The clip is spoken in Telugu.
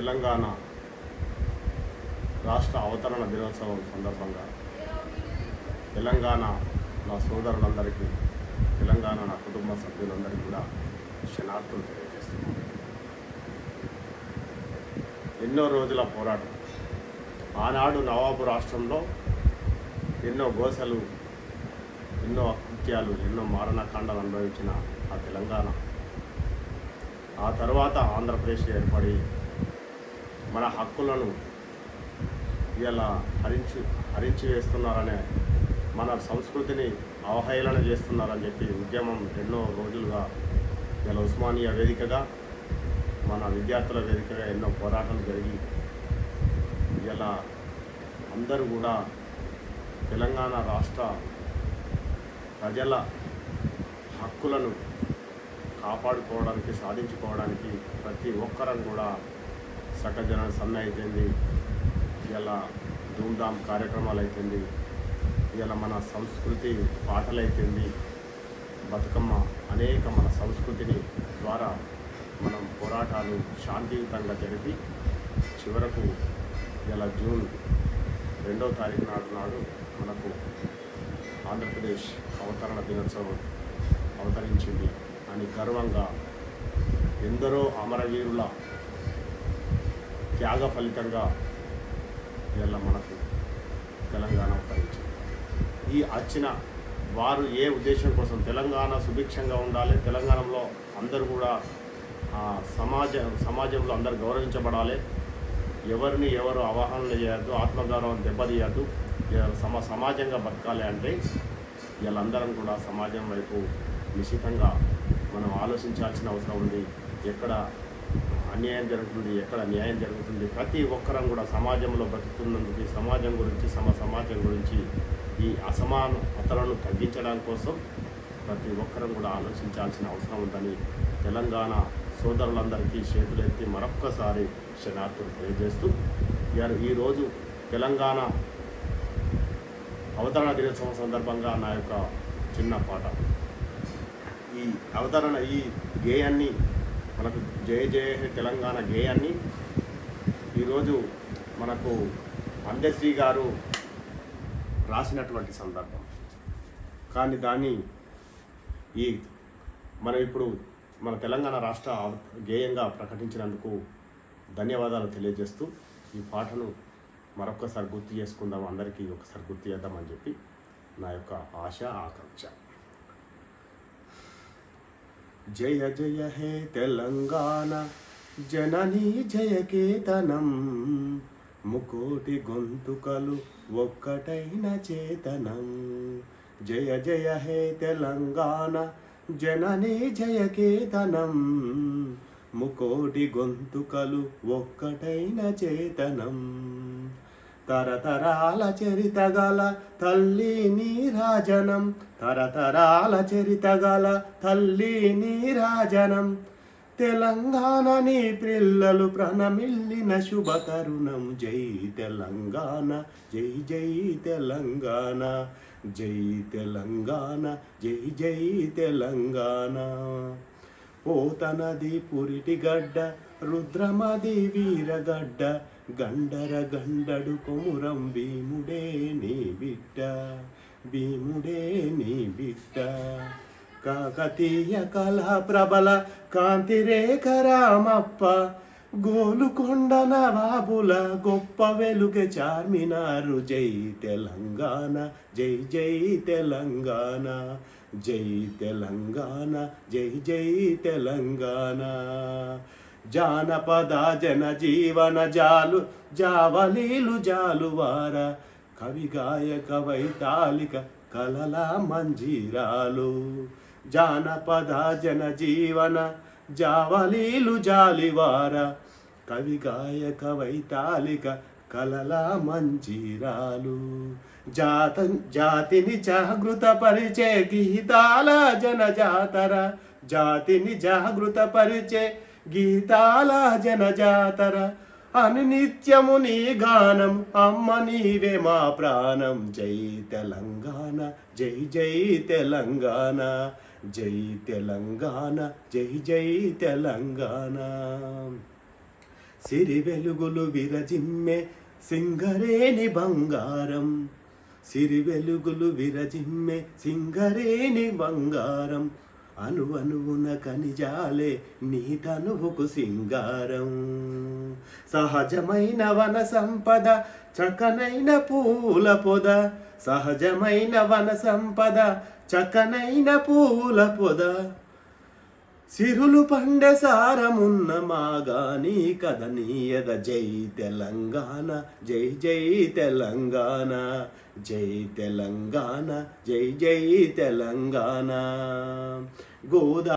తెలంగాణ రాష్ట్ర అవతరణ దినోత్సవం సందర్భంగా తెలంగాణ నా సోదరులందరికీ తెలంగాణ నా కుటుంబ సభ్యులందరికీ కూడా క్షణార్థులు తెలియజేస్తున్నాను. ఎన్నో రోజుల పోరాటం. ఆనాడు నవాబు రాష్ట్రంలో ఎన్నో గోసలు ఎన్నో అకృత్యాలు ఎన్నో మారణకాండాలు అనుభవించిన ఆ తెలంగాణ. ఆ తర్వాత ఆంధ్రప్రదేశ్ ఏర్పడి మన హక్కులను ఇలా హరించి హరించి వేస్తున్నారనే మన సంస్కృతిని అవహేళన చేస్తున్నారని చెప్పి ఉద్యమం ఎన్నో రోజులుగా ఇలా ఉస్మానియా వేదికగా మన విద్యార్థుల వేదికగా ఎన్నో పోరాటాలు జరిగి ఇలా అందరూ కూడా తెలంగాణ రాష్ట్ర ప్రజల హక్కులను కాపాడుకోవడానికి సాధించుకోవడానికి ప్రతి ఒక్కరం కూడా సకజన సన్న అయిపోయింది ఇలా ధూమ్ధామ్ కార్యక్రమాలు అయిపోయింది ఇలా మన సంస్కృతి పాటలు అయిపోయింది బతుకమ్మ అనేక మన సంస్కృతిని ద్వారా మనం పోరాటాలు శాంతియుతంగా జరిపి చివరకు ఇలా జూన్ రెండో తారీఖు నాడు నాడు మనకు ఆంధ్రప్రదేశ్ అవతరణ దినోత్సవం అవతరించింది. అని గర్వంగా ఎందరో అమరవీరుల త్యాగ ఫలితంగా ఇలా మనకు తెలంగాణ అవతరించింది ఈ వచ్చిన వారు ఏ ఉద్దేశం కోసం తెలంగాణ సుభిక్షంగా ఉండాలి తెలంగాణలో అందరూ కూడా సమాజ సమాజంలో అందరు గౌరవించబడాలి. ఎవరిని ఎవరు అవగాహన చేయొద్దు ఆత్మగౌరవం దెబ్బతీయద్దు సమ సమాజంగా బతకాలి అంటే వీళ్ళందరం కూడా సమాజం వైపు నిశ్చితంగా మనం ఆలోచించాల్సిన అవసరం ఉంది. ఎక్కడ అన్యాయం జరుగుతుంది ఎక్కడ న్యాయం జరుగుతుంది ప్రతి ఒక్కరం కూడా సమాజంలో బతుకుతున్నందుకు సమాజం గురించి సమ సమాజం గురించి ఈ అసమానతలను తగ్గించడం కోసం ప్రతి ఒక్కరం కూడా ఆలోచించాల్సిన అవసరం ఉందని తెలంగాణ సోదరులందరికీ చేతులెత్తి మరొక్కసారి క్షణార్థులు తెలియజేస్తూ ఇయాల- ఈరోజు తెలంగాణ అవతరణ దినోత్సవం సందర్భంగా నా యొక్క చిన్న పాట. ఈ అవతరణ ఈ గేయాన్ని మనకు జయ జయ తెలంగాణ గేయాన్ని ఈరోజు మనకు అందశ్రీ గారు రాసినటువంటి సందర్భం. కానీ దాన్ని ఈ మనం ఇప్పుడు మన తెలంగాణ రాష్ట్ర గేయంగా ప్రకటించినందుకు ధన్యవాదాలు తెలియజేస్తూ ఈ పాటను మరొకసారి గుర్తు చేసుకుందాం. అందరికీ ఒకసారి గుర్తు చేద్దామని చెప్పి నా యొక్క ఆశ ఆకాంక్ష. జయ జయ హే తెలంగాణ జననీ జయకేతనం ముకోటి గొంతుకలు ఒక్కటైన చేతనం. జయ జయ హే తెలంగాణ జననీ జయకేతనం ముకోటి గొంతుకలు ఒక్కటైన చేతనం. తరతరాల చరిత గల తల్లి నీరాజనం తరతరాల చరిత గల తల్లి నీరాజనం తెలంగాణ నీ పిల్లలు ప్రణమిల్లిన శుభ తరుణం. జై తెలంగాణ జై జై తెలంగాణ జై తెలంగాణ జై జై తెలంగాణ. పోతనది పురిటి గడ్డ రుద్రమది వీరగడ్డ గండర గండడు కొమురం భీముడే నీ బిడ్డ భీముడే నీ బిడ్డ. కాకతీయ కళా ప్రబల కాంతిరేఖ రామప్ప గోలుకొండ నవాబుల గొప్ప వెలుగ చార్మినారు. జై తెలంగాణ జై జై తెలంగాణ జై తెలంగాణ జై జై తెలంగాణ. జానపద జన జీవన జాలు జావలీలు జాలువార కవి గాయక వైతాళిక కలల మంజీరాలు. జానపద జన జీవన జావలీలు జాలివార కవి గాయక వైతాళిక కలల మంజీరాలు. జాత జాతిని జాగృత పరిచే గీతాల జనజాతర. జాతిని జాగృత పరిచే గీతాల జనజాతర. అని నిత్యము నీ గానం అమ్మ నీవే మా ప్రాణం. జై తెలంగాణ జై జై తెలంగాణ జై తెలంగాణ జై జై తెలంగాణ. సిరి వెలుగులు విరజిమ్మే సింగరేణి బంగారం. సిరి వెలుగులు విరజిమ్మే సింగరేణి బంగారం. అనువనువున కనిజాలే నీ తనువుకు సింగారం. సహజమైన వన సంపద చకనైన పూల పొద. సహజమైన వన సంపద చకనైన పూల పొద. సిరులు పండె సారమున్న మాగాని కదనీయద జై తెలంగాణ జై జై తెలంగాణ జై తెలంగాణ జై జై తెలంగాణ. గోదా